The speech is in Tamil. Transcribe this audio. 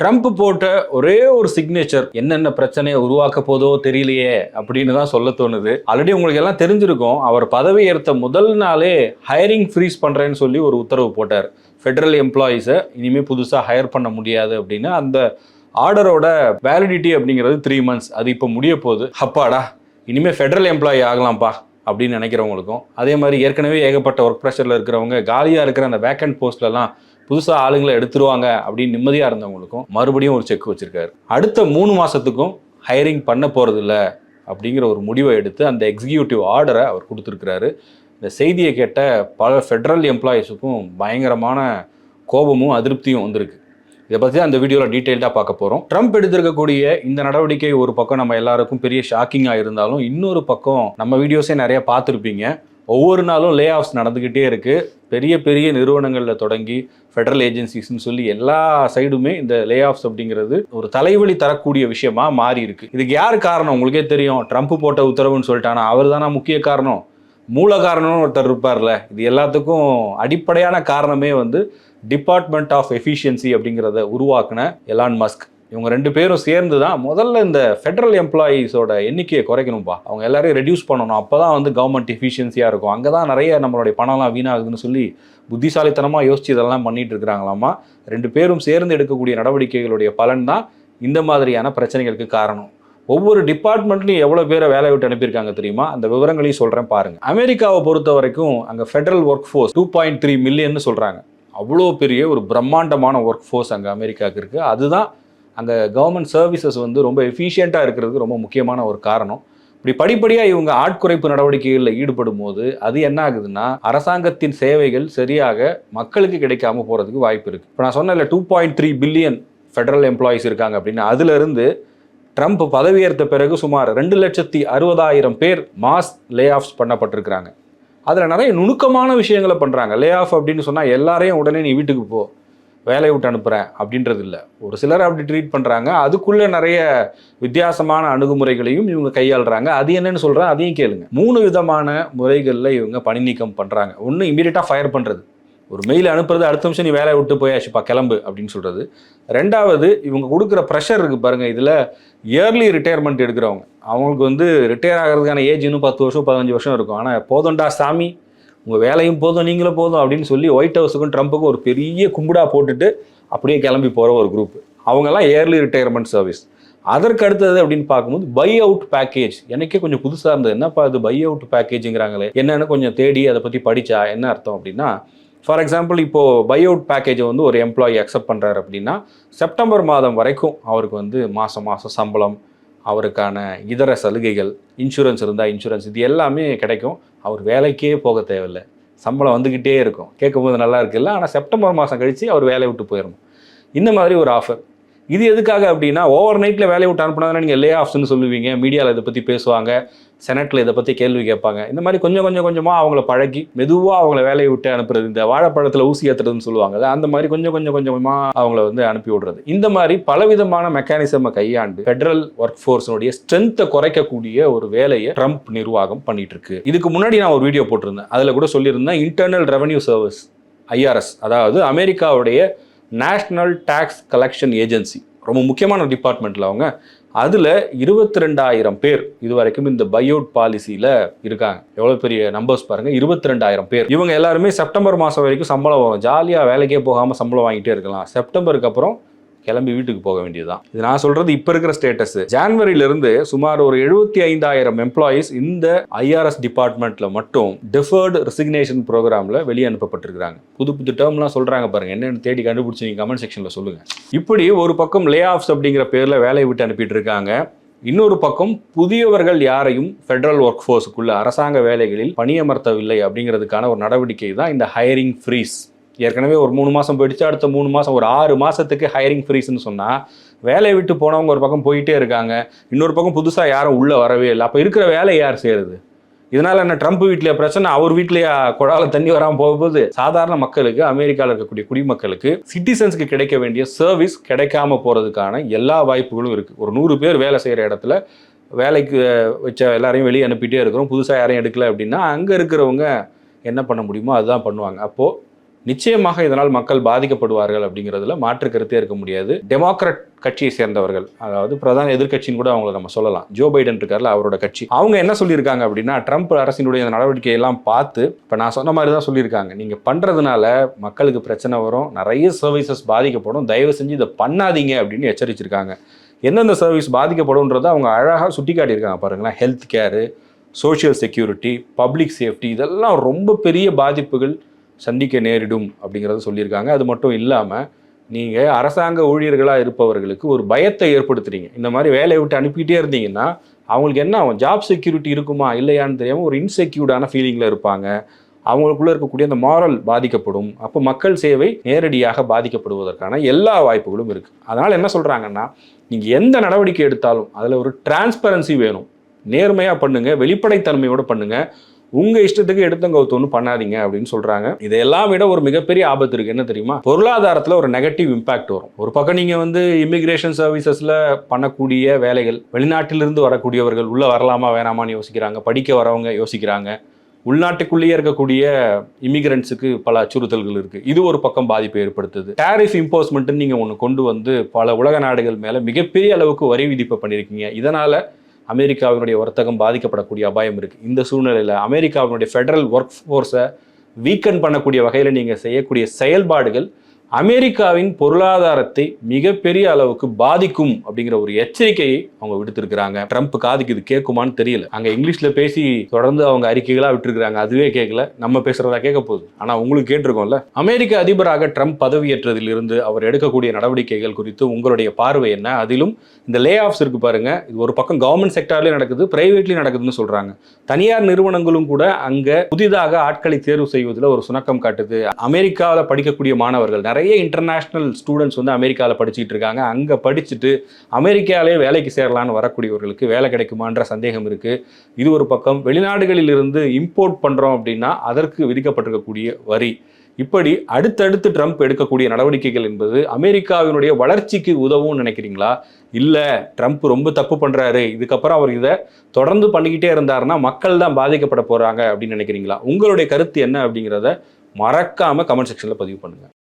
ட்ரம்ப் போட்ட ஒரே ஒரு சிக்னேச்சர் என்னென்ன பிரச்சனையை உருவாக்க போதோ தெரியலையே அப்படின்னு தான் சொல்ல தோணுது. ஆல்ரெடி உங்களுக்கு எல்லாம் தெரிஞ்சிருக்கும் அவர் பதவி ஏற்ற முதல் நாளே ஹையரிங் ஃப்ரீஸ் பண்ணுறேன்னு சொல்லி ஒரு உத்தரவு போட்டார். ஃபெடரல் எம்ப்ளாயீஸை இனிமேல் புதுசாக ஹையர் பண்ண முடியாது அப்படின்னு அந்த ஆர்டரோட வேலிடிட்டி அப்படிங்கிறது த்ரீ மந்த்ஸ் அது இப்போ முடிய போகுது. அப்பாடா இனிமேல் ஃபெடரல் எம்ப்ளாயி ஆகலாம்ப்பா அப்படின்னு நினைக்கிறவங்களுக்கும். அதே மாதிரி ஏற்கனவே ஏகப்பட்ட ஒர்க் ப்ரெஷரில் இருக்கிறவங்க காலியாக இருக்கிற அந்த வேக்கண்ட் போஸ்ட்லலாம் புதுசாக ஆளுங்களை எடுத்துருவாங்க அப்படின்னு நிம்மதியாக இருந்தவங்களுக்கும் மறுபடியும் ஒரு செக் வச்சுருக்காரு. அடுத்த மூணு மாதத்துக்கும் ஹையரிங் பண்ண போகிறதில்ல அப்படிங்கிற ஒரு முடிவை எடுத்து அந்த எக்ஸிக்யூட்டிவ் ஆர்டரை அவர் கொடுத்துருக்கிறாரு. இந்த செய்தியை கேட்ட பல ஃபெடரல் எம்ப்ளாயீஸுக்கும் பயங்கரமான கோபமும் அதிருப்தியும் வந்திருக்கு. இதை பற்றி அந்த வீடியோவில் டீட்டெயில்டாக பார்க்க போகிறோம் ட்ரம்ப் எடுத்திருக்கக்கூடிய இந்த நடவடிக்கை ஒரு பக்கம் நம்ம எல்லாருக்கும் பெரிய ஷாக்கிங்காக இருந்தாலும் இன்னொரு பக்கம் நம்ம வீடியோஸே நிறைய பார்த்துருப்பீங்க. ஒவ்வொரு நாளும் லே ஆஃப்ஸ் நடந்துக்கிட்டே இருக்குது பெரிய பெரிய நிறுவனங்களில் தொடங்கி ஃபெடரல் ஏஜென்சிஸ்னு சொல்லி எல்லா சைடுமே இந்த லே ஆஃப்ஸ் அப்படிங்கிறது ஒரு தலைவலி தரக்கூடிய விஷயமா மாறி இருக்கு. இதுக்கு யார் காரணம்? உங்களுக்கே தெரியும். ட்ரம்ப் போட்ட உத்தரவுன்னு சொல்லிட்டானா அவர் தானே முக்கிய காரணம்? மூல காரணம்னு ஒருத்தர் இருப்பார்ல. இது எல்லாத்துக்கும் அடிப்படையான காரணமே வந்து டிபார்ட்மெண்ட் ஆஃப் எஃபிஷியன்சி அப்படிங்கிறத உருவாக்குன எலான் மஸ்க் இவங்க ரெண்டு பேரும் சேர்ந்து தான் முதல்ல இந்த ஃபெடரல் எம்ப்ளாயீஸோட எண்ணிக்கையை குறைக்கணும்ப்பா அவங்க எல்லாரையும் ரெடியூஸ் பண்ணணும். அப்போ தான் வந்து கவர்மெண்ட் எஃபிஷியன்சியாக இருக்கும். அங்கே தான் நிறைய நம்மளுடைய பணம்லாம் வீணாகுதுன்னு சொல்லி புத்திசாலித்தனமாக யோசிச்சு இதெல்லாம் பண்ணிட்டு இருக்கிறாங்களாமா ரெண்டு பேரும் சேர்ந்து எடுக்கக்கூடிய நடவடிக்கைகளுடைய பலன் தான் இந்த மாதிரியான பிரச்சனைகளுக்கு காரணம். ஒவ்வொரு டிபார்ட்மெண்ட்லையும் எவ்வளோ பேரை வேலை விட்டு அனுப்பியிருக்காங்க தெரியுமா? அந்த விவரங்களையும் சொல்கிறேன் பாருங்கள் அமெரிக்காவை பொறுத்த வரைக்கும் அங்கே federal work force two point three மில்லியன்னு சொல்கிறாங்க அவ்வளோ பெரிய ஒரு பிரம்மாண்டமான ஒர்க் ஃபோர்ஸ் அங்கே அமெரிக்காவுக்கு இருக்குது அதுதான் அங்கே கவர்மெண்ட் சர்வீசஸ் வந்து ரொம்ப எஃபிஷியண்ட்டாக இருக்கிறதுக்கு ரொம்ப முக்கியமான ஒரு காரணம். இப்படி படிப்படியாக இவங்க ஆட்குறைப்பு நடவடிக்கைகளில் ஈடுபடும் போது அது என்ன ஆகுதுன்னா அரசாங்கத்தின் சேவைகள் சரியாக மக்களுக்கு கிடைக்காம போகிறதுக்கு வாய்ப்பு இருக்குது இப்போ நான் சொன்னல two point three billion federal employees இருக்காங்க அப்படின்னு. அதுலேருந்து ட்ரம்ப் பதவியேற்ற பிறகு சுமார் ரெண்டு லட்சத்தி அறுபதாயிரம் பேர் மாஸ் லே ஆஃப்ஸ் பண்ணப்பட்டிருக்கிறாங்க. அதில் நிறைய நுணுக்கமான விஷயங்களை பண்ணுறாங்க லே ஆஃப் அப்படின்னு சொன்னால் எல்லாரையும் உடனே நீ வீட்டுக்கு போ. வேலையை விட்டு அனுப்புகிறேன் அப்படின்றது இல்லை. ஒரு சிலர் அப்படி ட்ரீட் பண்ணுறாங்க அதுக்குள்ளே நிறைய வித்தியாசமான அணுகுமுறைகளையும் இவங்க கையாளுறாங்க. அது என்னன்னு சொல்கிறேன் அதையும் கேளுங்க. மூணு விதமான முறைகளில் இவங்க பணி நீக்கம் பண்ணுறாங்க ஒன்று இமீடியட்டாக ஃபயர் பண்ணுறது ஒரு மெயில் அனுப்புறது அடுத்த நிமிஷம் நீ வேலையை விட்டு போயாச்சுப்பா கிளம்பு அப்படின்னு சொல்கிறது ரெண்டாவது இவங்க கொடுக்குற ப்ரெஷர் இருக்குது பாருங்கள் இதில் இயர்லி ரிட்டையர்மெண்ட் எடுக்கிறவங்க. அவங்களுக்கு வந்து ரிட்டையர் ஆகிறதுக்கான ஏஜ் இன்னும் பத்து வருஷம் பதினஞ்சு வருஷம் இருக்கும். ஆனால் போதண்டா சாமி உங்கள் வேலையும் போதும் நீங்களும் போதும் அப்படின்னு சொல்லி ஒயிட் ஹவுஸுக்கும் ட்ரம்ப்புக்கும் ஒரு பெரிய கும்பிடா போட்டுட்டு அப்படியே கிளம்பி போகிற ஒரு குரூப் அவங்கெல்லாம் ஏர்லி ரிட்டையர்மெண்ட் சர்வீஸ் அதற்கு அடுத்தது அப்படின்னு பார்க்கும்போது பை அவுட் பேக்கேஜ் எனக்கே கொஞ்சம் புதுசாக இருந்தது. என்னப்பா இது பை அவுட் பேக்கேஜுங்கிறாங்களே என்னென்னு கொஞ்சம் தேடி அதை பற்றி படித்தா என்ன அர்த்தம் அப்படின்னா ஃபார் எக்ஸாம்பிள் இப்போது பை அவுட் பேக்கேஜை வந்து ஒரு எம்ப்ளாயி அக்செப்ட் பண்ணுறாரு அப்படின்னா செப்டம்பர் மாதம் வரைக்கும் அவருக்கு வந்து மாதம் மாதம் சம்பளம் அவருக்கான இதர சலுகைகள் இன்சூரன்ஸ் இருந்தால் இன்சூரன்ஸ் இது எல்லாமே கிடைக்கும். அவர் வேலைக்கே போக தேவையில்லை. சம்பளம் வந்துக்கிட்டே இருக்கும். கேட்கும்போது நல்லா இருக்குல்ல? ஆனால் செப்டம்பர் மாதம் கழித்து அவர் வேலையை விட்டு போயிடணும் இந்த மாதிரி ஒரு ஆஃபர் இது எதுக்காக அப்படின்னா ஓவர் நைட்டில் வேலையை விட்டு அனுப்புனாங்கன்னா நீங்கள் லே ஆஃப்ஸ்னு சொல்லுவீங்க. மீடியாவில் இதை பற்றி பேசுவாங்க. செனட்டில் இதை பற்றி கேள்வி கேட்பாங்க. இந்த மாதிரி கொஞ்சம் கொஞ்சம் கொஞ்சமாக அவங்கள பழகி மெதுவாக அவங்கள வேலையை விட்டு அனுப்புறது இந்த வாழைப்பழத்தில் ஊசி ஏற்றுறதுன்னு சொல்லுவாங்கல்ல அந்த மாதிரி கொஞ்சம் கொஞ்சம் கொஞ்சமாக அவங்கள வந்து அனுப்பி விடுறது. இந்த மாதிரி பலவிதமான மெக்கானிசமை கையாண்டு ஃபெடரல் ஒர்க் ஃபோர்ஸினுடைய ஸ்ட்ரென்த்தை குறைக்கக்கூடிய ஒரு வேலையை ட்ரம்ப் நிர்வாகம் பண்ணிட்டு இருக்கு இதுக்கு முன்னாடி நான் ஒரு வீடியோ போட்டிருந்தேன். அதில் கூட சொல்லியிருந்தேன் இன்டர்னல் ரெவன்யூ சர்வீஸ் ஐஆர்எஸ் அதாவது அமெரிக்காவுடைய நேஷ்னல் டேக்ஸ் கலெக்ஷன் ஏஜென்சி ரொம்ப முக்கியமான டிபார்ட்மெண்ட்டில் அவங்க. அதில் இருபத்தி ரெண்டாயிரம் பேர் இது வரைக்கும் இந்த பயோட் பாலிசியில் இருக்காங்க. எவ்வளோ பெரிய நம்பர்ஸ் பாருங்கள் இருபத்தி ரெண்டாயிரம் பேர். இவங்க எல்லாருமே செப்டம்பர் மாதம் வரைக்கும் சம்பளம் வரும் ஜாலியாக வேலைக்கே போகாமல் சம்பளம் வாங்கிட்டே இருக்கலாம். செப்டம்பருக்கு அப்புறம் கிளம்பி வீட்டுக்கு போக வேண்டியதுதான். இது நான் சொல்றது இப்ப இருக்கிற ஸ்டேட்டஸ் ஜான்வரியிலிருந்து சுமார் ஒரு எழுபத்தி ஐந்தாயிரம் எம்ப்ளாயீஸ் இந்த ஐஆர்எஸ் டிபார்ட்மெண்ட்ல மட்டும் டிஃபர்டு ரெசிக்னேஷன் ப்ரோக்ராம்ல வெளியே அனுப்பப்பட்டிருக்காங்க புது புது டேர்ம்லாம் சொல்றாங்க பாருங்க. என்னன்னு தேடி கண்டுபிடிச்சி நீங்க கமெண்ட் செக்ஷன்ல சொல்லுங்க. இப்படி ஒரு பக்கம் லே ஆஃப்ஸ் அப்படிங்கிற பேர்ல வேலையை விட்டு அனுப்பிட்டு இருக்காங்க. இன்னொரு பக்கம் புதியவர்கள் யாரையும் ஃபெடரல் ஒர்க் ஃபோர்ஸுக்குள்ள அரசாங்க வேலைகளில் பணியமர்த்தவில்லை அப்படிங்கிறதுக்கான ஒரு நடவடிக்கை தான் இந்த ஹையரிங் ஃப்ரீஸ் ஏற்கனவே ஒரு மூணு மாதம் போயிடுச்சு அடுத்த மூணு மாதம் ஒரு ஆறு மாதத்துக்கு ஹையரிங் ஃப்ரீஸ்னு சொன்னால் வேலையை விட்டு போனவங்க ஒரு பக்கம் போயிட்டே இருக்காங்க இன்னொரு பக்கம் புதுசாக யாரும் உள்ளே வரவே இல்லை. அப்போ இருக்கிற வேலையை யார் செய்கிறது இதனால் என்ன ட்ரம்ப் வீட்டில் பிரச்சனை அவர் வீட்லேயே குழால தண்ணி வராமல் போகும்போது? சாதாரண மக்களுக்கு அமெரிக்காவில் இருக்கக்கூடிய குடிமக்களுக்கு சிட்டிசன்ஸ்க்கு கிடைக்க வேண்டிய சர்வீஸ் கிடைக்காம போகிறதுக்கான எல்லா வாய்ப்புகளும் இருக்குது ஒரு நூறு பேர் வேலை செய்கிற இடத்துல வேலைக்கு வச்ச எல்லாரையும் வெளியே அனுப்பிட்டே இருக்கிறோம் புதுசாக யாரையும் எடுக்கல அப்படின்னா அங்கே இருக்கிறவங்க என்ன பண்ண முடியுமோ அதுதான் பண்ணுவாங்க. அப்போது நிச்சயமாக இதனால் மக்கள் பாதிக்கப்படுவார்கள் அப்படிங்கிறதுல மாற்று கருத்தே இருக்க முடியாது. டெமோக்ராட் கட்சியை சேர்ந்தவர்கள் அதாவது பிரதான எதிர்கட்சின்னு கூட அவங்கள நம்ம சொல்லலாம். ஜோ பைடன் இருக்கார்ல அவரோட கட்சி. அவங்க என்ன சொல்லியிருக்காங்க அப்படின்னா ட்ரம்ப் அரசினுடைய நடவடிக்கையெல்லாம் பார்த்து இப்போ நான் சொன்ன மாதிரி தான் சொல்லியிருக்காங்க. நீங்கள் பண்ணுறதுனால மக்களுக்கு பிரச்சனை வரும் நிறைய சர்வீசஸ் பாதிக்கப்படும். தயவு செஞ்சு இதை பண்ணாதீங்க அப்படின்னு எச்சரிச்சிருக்காங்க. எந்தெந்த சர்வீஸ் பாதிக்கப்படும்ன்றதை அவங்க அழகாக சுட்டி காட்டியிருக்காங்க பாருங்களேன். Health care social security public safety இதெல்லாம் ரொம்ப பெரிய பாதிப்புகள் சந்திக்க நேரிடும் அப்படிங்கிறத சொல்லியிருக்காங்க. அது மட்டும் இல்லாமல் நீங்கள் அரசாங்க ஊழியர்களாக இருப்பவர்களுக்கு ஒரு பயத்தை ஏற்படுத்துறீங்க. இந்த மாதிரி வேலையை விட்டு அனுப்பிட்டே இருந்தீங்கன்னா அவங்களுக்கு என்ன ஆகும்? ஜாப் செக்யூரிட்டி இருக்குமா? இல்லையான்னு தெரியாமல் ஒரு இன்செக்யூர்டான ஃபீலிங்கில் இருப்பாங்க. அவங்களுக்குள்ளே இருக்கக்கூடிய அந்த மாரல் பாதிக்கப்படும். அப்போ மக்கள் சேவை நேரடியாக பாதிக்கப்படுவதற்கான எல்லா வாய்ப்புகளும் இருக்குது அதனால் என்ன சொல்கிறாங்கன்னா நீங்கள் எந்த நடவடிக்கை எடுத்தாலும் அதில் ஒரு டிரான்ஸ்பரன்சி வேணும். நேர்மையாக பண்ணுங்கள் வெளிப்படைத்தன்மையோடு பண்ணுங்கள் உங்க இஷ்டத்துக்கு எடுத்தங்கவுத்தோன்னு பண்ணாதீங்க அப்படின்னு சொல்றாங்க. இதையெல்லாம் விட ஒரு மிகப்பெரிய ஆபத்து இருக்கு. என்ன தெரியுமா? பொருளாதாரத்துல ஒரு நெகட்டிவ் இம்பாக்ட் வரும். ஒரு பக்கம் நீங்க வந்து இமிகிரேஷன் சர்வீசஸ்ல பண்ணக்கூடிய வேலைகள் வெளிநாட்டிலிருந்து வரக்கூடியவர்கள் உள்ள வரலாமா வேணாமான்னு யோசிக்கிறாங்க. படிக்க வரவங்க யோசிக்கிறாங்க. உள்நாட்டுக்குள்ளேயே இருக்கக்கூடிய இமிகிரண்ட்ஸுக்கு பல அச்சுறுத்தல்கள் இருக்கு. இது ஒரு பக்கம் பாதிப்பை ஏற்படுத்துது. டேரிஃப் இம்போஸ்மெண்ட்னு நீங்க ஒன்று கொண்டு வந்து பல உலக நாடுகள் மேல மிகப்பெரிய அளவுக்கு வரி விதிப்பை பண்ணியிருக்கீங்க. இதனால அமெரிக்காவினுடைய வர்த்தகம் பாதிக்கப்படக்கூடிய அபாயம் இருக்குது இந்த சூழ்நிலையில் அமெரிக்காவினுடைய ஃபெடரல் ஒர்க் ஃபோர்ஸை வீக்கன் பண்ணக்கூடிய வகையில் நீங்கள் செய்யக்கூடிய செயல்பாடுகள் அமெரிக்காவின் பொருளாதாரத்தை மிகப்பெரிய அளவுக்கு பாதிக்கும் அப்படிங்கிற ஒரு எச்சரிக்கையை அவங்க விடுத்திருக்கிறாங்க. ட்ரம்ப் காதுக்கு இது கேட்குமான்னு தெரியல. அங்க இங்கிலீஷ்ல பேசி தொடர்ந்து அவங்க அறிக்கைகளா விட்டுருக்காங்க அதுவே கேட்கல. நம்ம பேசுறதா கேட்க போகுது. ஆனா உங்களுக்கு கேட்டிருக்கோம்ல. அமெரிக்க அதிபராக ட்ரம்ப் பதவியேற்றதில் இருந்து அவர் எடுக்கக்கூடிய நடவடிக்கைகள் குறித்து உங்களுடைய பார்வை என்ன? அதிலும் இந்த லே ஆஃப்ஸ் இருக்கு பாருங்க. இது ஒரு பக்கம் கவர்மெண்ட் செக்டார்லேயும் நடக்குது பிரைவேட்லயும் நடக்குதுன்னு சொல்றாங்க. தனியார் நிறுவனங்களும் கூட அங்க புதிதாக ஆட்களை தேர்வு செய்வதில் ஒரு சுணக்கம் காட்டுது. அமெரிக்காவில் படிக்கக்கூடிய மாணவர்கள் நிறைய நிறைய இன்டர்நேஷ்னல் ஸ்டூடெண்ட்ஸ் வந்து அமெரிக்காவில் படிச்சுட்டு இருக்காங்க. அங்கே படிச்சுட்டு அமெரிக்காவிலே வேலைக்கு சேரலான்னு வரக்கூடியவர்களுக்கு வேலை கிடைக்குமான்ற சந்தேகம் இருக்குது இது ஒரு பக்கம். வெளிநாடுகளில் இருந்து இம்போர்ட் பண்ணுறோம் அப்படின்னா அதற்கு விதிக்கப்பட்டிருக்கக்கூடிய வரி. இப்படி அடுத்தடுத்து ட்ரம்ப் எடுக்கக்கூடிய நடவடிக்கைகள் என்பது அமெரிக்காவினுடைய வளர்ச்சிக்கு உதவும் நினைக்கிறீங்களா? இல்லை ட்ரம்ப் ரொம்ப தப்பு பண்ணுறாரு இதுக்கப்புறம் அவர் இதை தொடர்ந்து பண்ணிக்கிட்டே இருந்தாருன்னா மக்கள் தான் பாதிக்கப்பட போகிறாங்க அப்படின்னு நினைக்கிறீங்களா? உங்களுடைய கருத்து என்ன அப்படிங்கிறத மறக்காமல் கமெண்ட் செக்ஷனில் பதிவு பண்ணுங்கள்